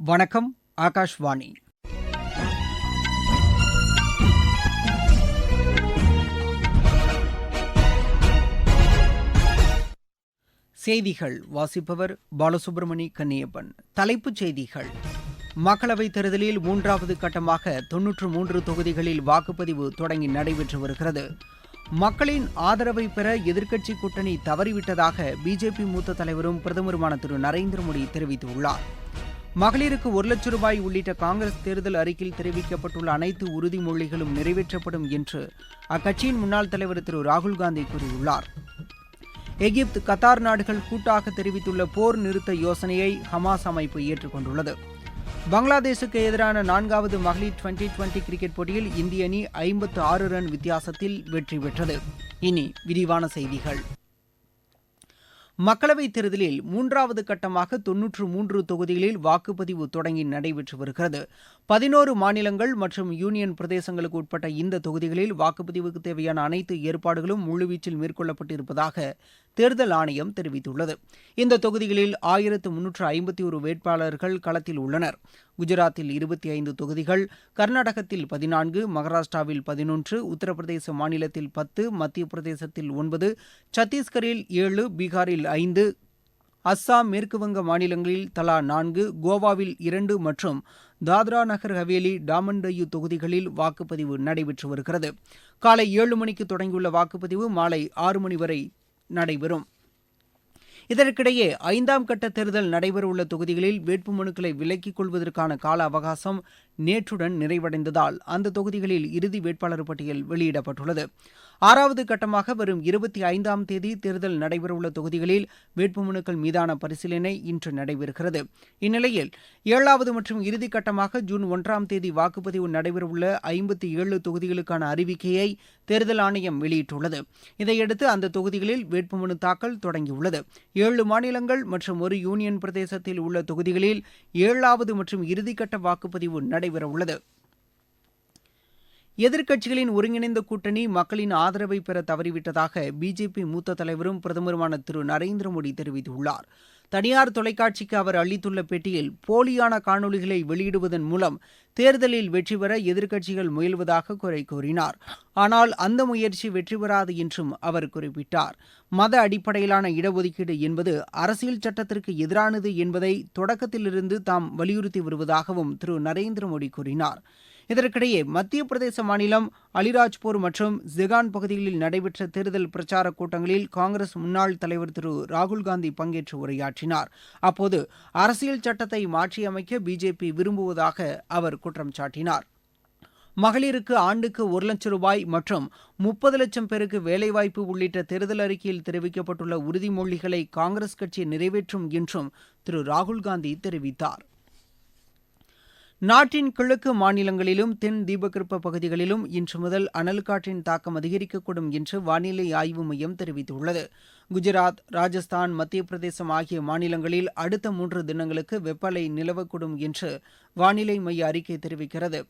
வணக்கம் ஆகாஷ்வாணி. செய்திகள் வாசிப்பவர் பாலசுப்ரமணி கன்னியப்பன். தலைப்புச் செய்திகள். மக்களவைத் தேர்தலில் மூன்றாவது கட்டமாக தொன்னூற்று மூன்று தொகுதிகளில் வாக்குப்பதிவு தொடங்கி நடைபெற்று வருகிறது. மக்களின் ஆதரவை பெற எதிர்க்கட்சி கூட்டணி தவறிவிட்டதாக பிஜேபி மூத்த தலைவரும் பிரதமருமான திரு நரேந்திர மோடி தெரிவித்துள்ளார். மகளிருக்கு ஒரு லட்சம் ரூபாய் உள்ளிட்ட காங்கிரஸ் தேர்தல் அறிக்கையில் தெரிவிக்கப்பட்டுள்ள அனைத்து உறுதிமொழிகளும் நிறைவேற்றப்படும் என்று அக்கட்சியின் முன்னாள் தலைவர் திரு ராகுல்காந்தி கூறியுள்ளார். எகிப்து கத்தார் நாடுகள் கூட்டாக தெரிவித்துள்ள போர் நிறுத்த யோசனையை ஹமாஸ் அமைப்பு ஏற்றுக்கொண்டுள்ளது. பங்களாதேசுக்கு எதிரான நான்காவது மகளிர் டுவெண்டி டுவெண்டி கிரிக்கெட் போட்டியில் இந்திய அணி ஐம்பத்து ஆறு ரன் வித்தியாசத்தில் வெற்றி பெற்றது. இனி விரிவான செய்திகள். மக்களவைத் தேர்தலில் மூன்றாவது கட்டமாக தொன்னூற்று மூன்று தொகுதிகளில் வாக்குப்பதிவு தொடங்கி நடைபெற்று வருகிறது. பதினோரு மாநிலங்கள் மற்றும் யூனியன் பிரதேசங்களுக்கு உட்பட்ட இந்த தொகுதிகளில் வாக்குப்பதிவுக்கு தேவையான அனைத்து ஏற்பாடுகளும் முழுவீச்சில் மேற்கொள்ளப்பட்டிருப்பதாக தேர்தல் ஆணையம் தெரிவித்துள்ளது. இந்த தொகுதிகளில் ஆயிரத்து முன்னூற்று ஐம்பத்தி ஒரு வேட்பாளர்கள் களத்தில் உள்ளனர். குஜராத்தில் இருபத்தி ஐந்து தொகுதிகள் கர்நாடகத்தில் பதினான்கு மகாராஷ்டிராவில் பதினொன்று உத்தரப்பிரதேச மாநிலத்தில் பத்து மத்திய பிரதேசத்தில் ஒன்பது சத்தீஸ்கரில் ஏழு பீகாரில் ஐந்து அஸ்ஸாம் மேற்குவங்க மாநிலங்களில் தலா நான்கு கோவாவில் இரண்டு மற்றும் தாத்ரா நகர் ஹவேலி டாமன்டையு தொகுதிகளில் வாக்குப்பதிவு நடைபெற்று வருகிறது. காலை ஏழு மணிக்கு தொடங்கியுள்ள வாக்குப்பதிவு மாலை ஆறு மணி வரை நடைபெறும். இதற்கிடையே ஐந்தாம் கட்ட தேர்தல் நடைபெறவுள்ள தொகுதிகளில் வேட்புமனுக்களை விலக்கிக் கொள்வதற்கான கால அவகாசம் நேற்றுடன் நிறைவடைந்ததால் அந்த தொகுதிகளில் இறுதி வேட்பாளர் பட்டியல் வெளியிடப்பட்டுள்ளது. ஆறாவது கட்டமாக வரும் இருபத்தி ஐந்தாம் தேதி தேர்தல் நடைபெறவுள்ள தொகுதிகளில் வேட்புமனுக்கள் மீதான பரிசீலனை இன்று நடைபெறுகிறது. இந்நிலையில் ஏழாவது மற்றும் இறுதி கட்டமாக ஜூன் ஒன்றாம் தேதி வாக்குப்பதிவு நடைபெறவுள்ள ஐம்பத்தி ஏழு தொகுதிகளுக்கான அறிவிக்கையை தேர்தல் ஆணையம் வெளியிட்டுள்ளது. இதையடுத்து அந்த தொகுதிகளில் வேட்புமனு தாக்கல் தொடங்கியுள்ளது. ஏழு மாநிலங்கள் மற்றும் ஒரு யூனியன் பிரதேசத்தில் உள்ள தொகுதிகளில் ஏழாவது மற்றும் இறுதிக்கட்ட வாக்குப்பதிவு நடைபெறவுள்ளது. எதிர்க்கட்சிகளின் ஒருங்கிணைந்த கூட்டணி மக்களின் ஆதரவை பெற தவறிவிட்டதாக பிஜேபி மூத்த தலைவரும் பிரதமருமான திரு நரேந்திர மோடி தெரிவித்துள்ளார். தனியார் தொலைக்காட்சிக்கு அவர் அளித்துள்ள பேட்டியில் போலியான காணொலிகளை வெளியிடுவதன் மூலம் தேர்தலில் வெற்றி பெற எதிர்க்கட்சிகள் முயல்வதாக குறை கூறினார். ஆனால் அந்த முயற்சி வெற்றி பெறாது என்றும் அவர் குறிப்பிட்டார். மத அடிப்படையிலான இடஒதுக்கீடு என்பது அரசியல் சட்டத்திற்கு எதிரானது என்பதை தொடக்கத்திலிருந்து தாம் வலியுறுத்தி வருவதாகவும் திரு. நரேந்திர மோடி கூறினார். இதற்கிடையே மத்திய பிரதேச மாநிலம் அலிராஜ்பூர் மற்றும் ஜிகான் பகுதிகளில் நடைபெற்ற தேர்தல் பிரச்சாரக் கூட்டங்களில் காங்கிரஸ் முன்னாள் தலைவர் திரு ராகுல்காந்தி பங்கேற்று உரையாற்றினார். அப்போது அரசியல் சட்டத்தை மாற்றியமைக்க பிஜேபி விரும்புவதாக அவர் குற்றம் சாட்டினார். மகளிருக்கு ஆண்டுக்கு ஒரு லட்சம் ரூபாய் மற்றும் முப்பது லட்சம் பேருக்கு வேலைவாய்ப்பு உள்ளிட்ட தேர்தல் அறிக்கையில் தெரிவிக்கப்பட்டுள்ள உறுதிமொழிகளை காங்கிரஸ் கட்சி நிறைவேற்றும் என்றும் திரு ராகுல்காந்தி தெரிவித்தார். நாட்டின் கிழக்கு மாநிலங்களிலும் தென் தீபகற்ப பகுதிகளிலும் இன்று முதல் அனல் காற்றின் தாக்கம் அதிகரிக்கக்கூடும் என்று வானிலை ஆய்வு மையம் தெரிவித்துள்ளது. குஜராத் ராஜஸ்தான் மத்திய பிரதேசம் ஆகிய மாநிலங்களில் அடுத்த மூன்று தினங்களுக்கு வெப்பலை நிலவக்கூடும் என்று வானிலை மைய அறிக்கை தெரிவிக்கிறது.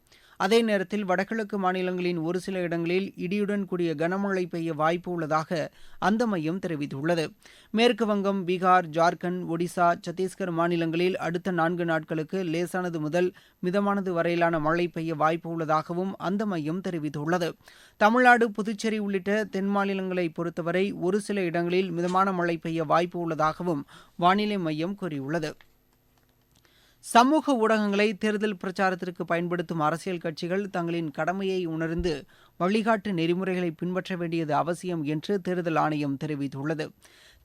அதே நேரத்தில் வடகிழக்கு மாநிலங்களின் ஒரு சில இடங்களில் இடியுடன் கூடிய கனமழை பெய்ய வாய்ப்பு உள்ளதாக அந்த மையம் தெரிவித்துள்ளது. மேற்கு வங்கம் பீகார் ஜார்க்கண்ட் ஒடிசா சத்தீஸ்கர் மாநிலங்களில் அடுத்த நான்கு நாட்களுக்கு லேசானது முதல் மிதமானது வரையிலான மழை பெய்ய வாய்ப்பு உள்ளதாகவும் அந்த மையம் தெரிவித்துள்ளது. தமிழ்நாடு புதுச்சேரி உள்ளிட்ட தென் மாநிலங்களை பொறுத்தவரை ஒரு சில இடங்களில் மிதமான மழை பெய்ய வாய்ப்பு உள்ளதாகவும் வானிலை மையம் கூறியுள்ளது. சமூக ஊடகங்களை தேர்தல் பிரச்சாரத்திற்கு பயன்படுத்தும் அரசியல் கட்சிகள் தங்களின் கடமையை உணர்ந்து வழிகாட்டு நெறிமுறைகளை பின்பற்ற வேண்டியது அவசியம் என்று தேர்தல் ஆணையம் தெரிவித்துள்ளது.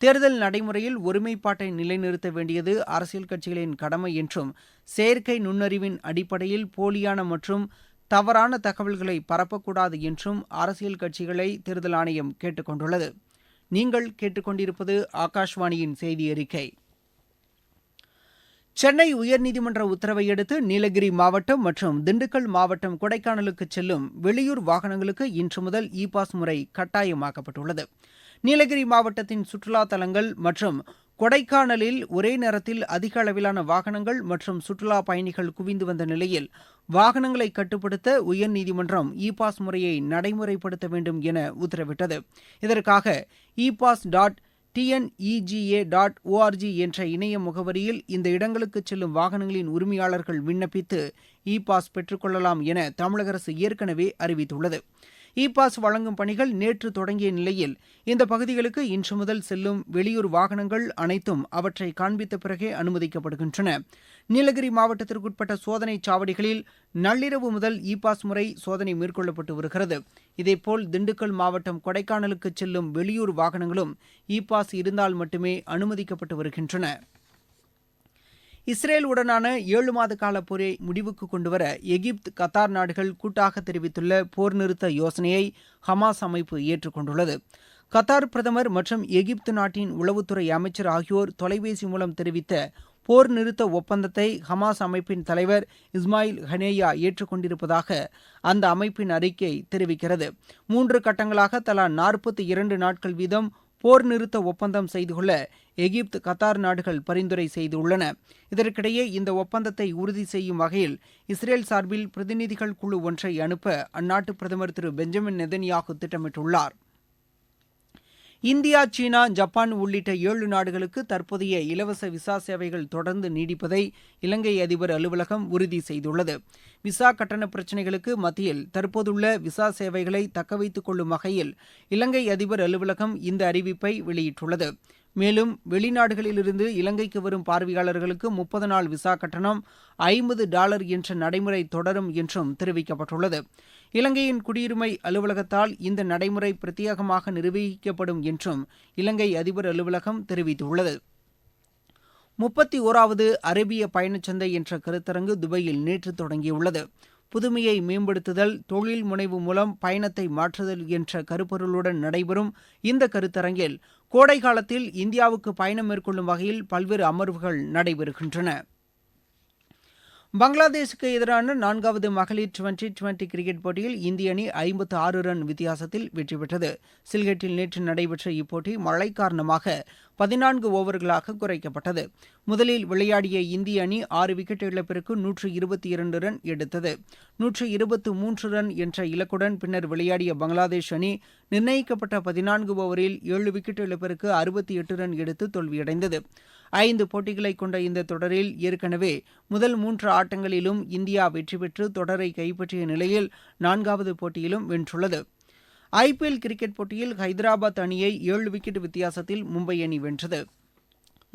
தேர்தல் நடைமுறையில் ஒருமைப்பாட்டை நிலைநிறுத்த வேண்டியது அரசியல் கட்சிகளின் கடமை என்றும் செயற்கை நுண்ணறிவின் அடிப்படையில் போலியான மற்றும் தவறான தகவல்களை பரப்பக்கூடாது என்றும் அரசியல் கட்சிகளை தேர்தல் ஆணையம் கேட்டுக்கொண்டுள்ளது. நீங்கள் கேட்டுக்கொண்டிருப்பது ஆகாஷ்வாணியின் செய்தி அறிக்கை. சென்னை உயர்நீதிமன்ற உத்தரவை அடுத்து நீலகிரி மாவட்டம் மற்றும் திண்டுக்கல் மாவட்டம் கொடைக்கானலுக்கு செல்லும் வெளியூர் வாகனங்களுக்கு இன்று முதல் இ பாஸ் முறை கட்டாயமாக்கப்பட்டுள்ளது. நீலகிரி மாவட்டத்தின் சுற்றுலா தலங்கள் மற்றும் கொடைக்கானலில் ஒரே நேரத்தில் அதிக அளவிலான வாகனங்கள் மற்றும் சுற்றுலா பயணிகள் குவிந்து வந்த நிலையில் வாகனங்களை கட்டுப்படுத்த உயர்நீதிமன்றம் இ பாஸ் முறையை நடைமுறைப்படுத்த வேண்டும் என உத்தரவிட்டது. இதற்காக e pass dot TNEGA dot ORG என்ற இணைய முகவரியில் இந்த இடங்களுக்கு செல்லும் வாகனங்களின் உரிமையாளர்கள் விண்ணப்பித்து இ பாஸ் பெற்றுக்கொள்ளலாம் என தமிழக அரசு ஏற்கனவே அறிவித்துள்ளது. இ பாஸ் வழங்கும் பணிகள் நேற்று தொடங்கிய நிலையில் இந்த பகுதிகளுக்கு இன்று முதல் செல்லும் வெளியூர் வாகனங்கள் அனைத்தும் அவற்றை காண்பித்த பிறகே அனுமதிக்கப்படுகின்றன. நீலகிரி மாவட்டத்திற்குட்பட்ட சோதனை சாவடிகளில் நள்ளிரவு முதல் இ பாஸ் முறை சோதனை மேற்கொள்ளப்பட்டு வருகிறது. இதேபோல் திண்டுக்கல் மாவட்டம் கொடைக்கானலுக்கு செல்லும் வெளியூர் வாகனங்களும் இ பாஸ் இருந்தால் மட்டுமே அனுமதிக்கப்பட்டு வருகின்றன. இஸ்ரேல் உடனான ஏழு மாத கால போரை முடிவுக்கு கொண்டுவர எகிப்து கத்தார் நாடுகள் கூட்டாக தெரிவித்துள்ள போர் நிறுத்த யோசனையை ஹமாஸ் அமைப்பு ஏற்றுக்கொண்டுள்ளது. கத்தார் பிரதமர் மற்றும் எகிப்து நாட்டின் உளவுத்துறை அமைச்சர் ஆகியோர் தொலைபேசி மூலம் தெரிவித்த போர் நிறுத்த ஒப்பந்தத்தை ஹமாஸ் அமைப்பின் தலைவர் இஸ்மாயில் ஹனேயா ஏற்றுக்கொண்டிருப்பதாக அந்த அமைப்பின் அறிக்கை தெரிவிக்கிறது. மூன்று கட்டங்களாக தலா நாற்பத்தி இரண்டு நாட்கள் வீதம் போர் நிறுத்த ஒப்பந்தம் செய்து கொள்ள எகிப்து கத்தார் நாடுகள் பரிந்துரை செய்துள்ளன. இதற்கிடையே இந்த ஒப்பந்தத்தை உறுதி செய்யும் வகையில் இஸ்ரேல் சார்பில் பிரதிநிதிகள் குழு ஒன்றை அனுப்ப அந்நாட்டு பிரதமர் திரு பெஞ்சமின் நெதன்யாகு திட்டமிட்டுள்ளார். இந்தியா சீனா ஜப்பான் உள்ளிட்ட ஏழு நாடுகளுக்கு தற்போதைய இலவச விசா சேவைகள் தொடர்ந்து நீடிப்பதை இலங்கை அதிபர் அலுவலகம் உறுதி செய்துள்ளது. விசா கட்டண பிரச்சினைகளுக்கு மத்தியில் தற்போதுள்ள விசா சேவைகளை தக்கவைத்துக் கொள்ளும் வகையில் இலங்கை அதிபர் அலுவலகம் இந்த அறிவிப்பை வெளியிட்டுள்ளது. மேலும் வெளிநாடுகளிலிருந்து இலங்கைக்கு வரும் பார்வையாளர்களுக்கு முப்பது நாள் விசா கட்டணம் ஐம்பது டாலர் என்ற நடைமுறை தொடரும் என்றும் தெரிவிக்கப்பட்டுள்ளது. இலங்கையின் குடியுரிமை அலுவலகத்தால் இந்த நடைமுறை பிரத்யேகமாக நிர்வகிக்கப்படும் என்றும் இலங்கை அதிபர் அலுவலகம் தெரிவித்துள்ளது. முப்பத்தி ஓராவது அரேபிய பயணச்சந்தை என்ற கருத்தரங்கு துபாயில் நேற்று தொடங்கியுள்ளது. புதுமையை மேம்படுத்துதல் தொழில் முனைவு மூலம் பயணத்தை மாற்றுதல் என்ற கருப்பொருளுடன் நடைபெறும் இந்த கருத்தரங்கில் கோடை காலத்தில் இந்தியாவுக்கு பயணம் மேற்கொள்ளும் வகையில் பல்வேறு அமர்வுகள் நடைபெறுகின்றன. பங்களாதேஷுக்கு எதிரான நான்காவது மகளிர் டுவெண்டி டுவெண்டி கிரிக்கெட் போட்டியில் இந்திய அணி ஐம்பத்து ஆறு ரன் வித்தியாசத்தில் வெற்றி பெற்றது. சில்கெட்டில் நேற்று நடைபெற்ற இப்போட்டி மழை காரணமாக பதினான்கு ஓவர்களாக குறைக்கப்பட்டது. முதலில் விளையாடிய இந்திய அணி ஆறு விக்கெட் இழப்பிற்கு நூற்று இருபத்தி இரண்டு ரன் எடுத்தது. நூற்று இருபத்து மூன்று ரன் என்ற இலக்குடன் பின்னர் விளையாடிய பங்களாதேஷ் அணி நிர்ணயிக்கப்பட்ட பதினான்கு ஓவரில் ஏழு விக்கெட் இழப்பிற்கு அறுபத்தி எட்டு ரன் எடுத்து தோல்வியடைந்தது. ஐந்து போட்டிகளை கொண்ட இந்த தொடரில் ஏற்கனவே முதல் மூன்று ஆட்டங்களிலும் இந்தியா வெற்றி பெற்று தொடரை கைப்பற்றிய நிலையில் நான்காவது போட்டியிலும் வென்றுள்ளது. ஐபிஎல் கிரிக்கெட் போட்டியில் ஹைதராபாத் அணியை ஏழு விக்கெட் வித்தியாசத்தில் மும்பை அணி வென்றது.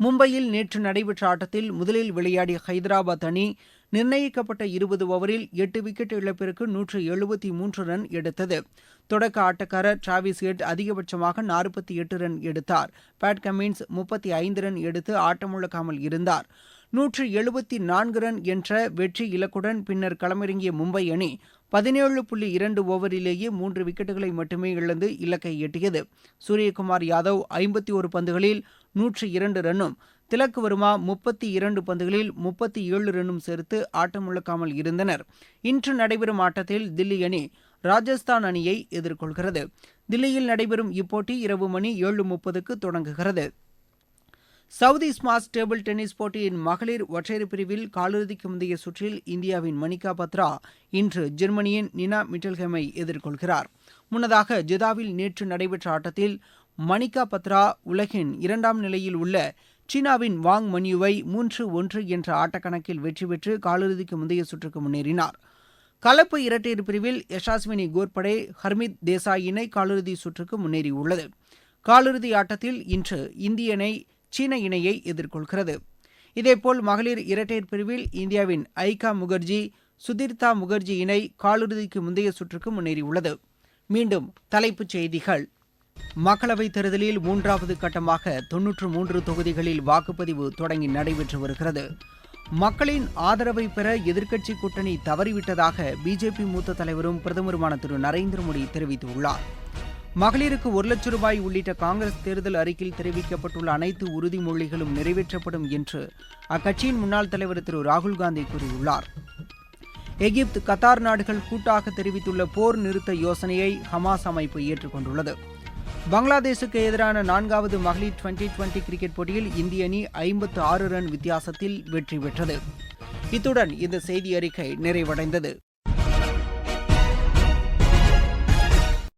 மும்பையில் நேற்று நடைபெற்ற ஆட்டத்தில் முதலில் விளையாடிய ஹைதராபாத் அணி நிர்ணயிக்கப்பட்ட இருபது ஓவரில் எட்டு விக்கெட் இழப்பிற்கு நூற்று எழுபத்தி மூன்று ரன் எடுத்தது. தொடக்க ஆட்டக்காரர் டிராவிஸ் ஹெட் அதிகபட்சமாக நாற்பத்தி எட்டு ரன் எடுத்தார். பேட் கமின்ஸ் முப்பத்தி ஐந்து ரன் எடுத்து ஆட்டமுழக்காமல் இருந்தார். நூற்று எழுபத்தி நான்கு ரன் என்ற வெற்றி இலக்குடன் பின்னர் களமிறங்கிய மும்பை அணி பதினேழு புள்ளி இரண்டு ஓவரிலேயே மூன்று விக்கெட்டுகளை மட்டுமே இழந்து இலக்கை எட்டியது. சூரியகுமார் யாதவ் ஐம்பத்தி ஒரு பந்துகளில் நூற்றி இரண்டு ரன்னும் திலக் வர்மா முப்பத்தி இரண்டு பந்துகளில் முப்பத்தி ஏழு ரன்னும் சேர்த்து ஆட்டமுழக்காமல் இருந்தனர். இன்று நடைபெறும் ஆட்டத்தில் தில்லி அணி ராஜஸ்தான் அணியை எதிர்கொள்கிறது. தில்லியில் நடைபெறும் இப்போட்டி இரவு மணி ஏழு முப்பதுக்கு தொடங்குகிறது. சவுதி ஸ்மாஷ் டேபிள் டென்னிஸ் போட்டியின் மகளிர் ஒற்றையர் பிரிவில் காலிறுதிக்கு முந்தைய சுற்றில் இந்தியாவின் மணிகா பத்ரா இன்று ஜெர்மனியின் நினா மிட்டல்ஹெமை எதிர்கொள்கிறார். முன்னதாக ஜிதாவில் நேற்று நடைபெற்ற ஆட்டத்தில் மணிகா பத்ரா உலகின் இரண்டாம் நிலையில் உள்ள சீனாவின் வாங் மன்யூவை மூன்று ஒன்று என்ற ஆட்டக்கணக்கில் வெற்றி பெற்று காலிறுதிக்கு முந்தைய சுற்றுக்கு முன்னேறினார். கலப்பு இரட்டையர் பிரிவில் யஷாஸ்வினி கோர்படே ஹர்மித் தேசாய் இணை காலிறுதி சுற்றுக்கு முன்னேறியுள்ளது. காலிறுதி ஆட்டத்தில் இன்று இந்திய இணை சீன இணையை எதிர்கொள்கிறது. இதேபோல் மகளிர் இரட்டையர் பிரிவில் இந்தியாவின் ஐகா முகர்ஜி சுதிர்தா முகர்ஜி இணை காலிறுதிக்கு முந்தைய சுற்றுக்கு முன்னேறியுள்ளது. மீண்டும் தலைப்புச் செய்திகள். மக்களவைத் தேர்தலில் மூன்றாவது கட்டமாக தொன்னூற்று மூன்று தொகுதிகளில் வாக்குப்பதிவு தொடங்கி நடைபெற்று வருகிறது. மக்களின் ஆதரவை பெற எதிர்க்கட்சி கூட்டணி தவறிவிட்டதாக பிஜேபி மூத்த தலைவரும் பிரதமருமான திரு நரேந்திர மோடி தெரிவித்துள்ளார். மகளிருக்கு ஒரு லட்சம் ரூபாய் உள்ளிட்ட காங்கிரஸ் தேர்தல் அறிக்கையில் தெரிவிக்கப்பட்டுள்ள அனைத்து உறுதிமொழிகளும் நிறைவேற்றப்படும் என்று அக்கட்சியின் முன்னாள் தலைவர் திரு ராகுல் காந்தி கூறியுள்ளார். எகிப்து கத்தார் நாடுகள் கூட்டாக தெரிவித்துள்ள போர் நிறுத்த யோசனையை ஹமாஸ் அமைப்பு ஏற்றுக்கொண்டுள்ளது. பங்களாதேஷுக்கு எதிரான நான்காவது மகளிர் டுவெண்டி டுவெண்டி கிரிக்கெட் போட்டியில் இந்திய அணி ஐம்பத்து ஆறு ரன் வித்தியாசத்தில் வெற்றி பெற்றது. இத்துடன் இந்த செய்தி அறிக்கை நிறைவடைந்தது.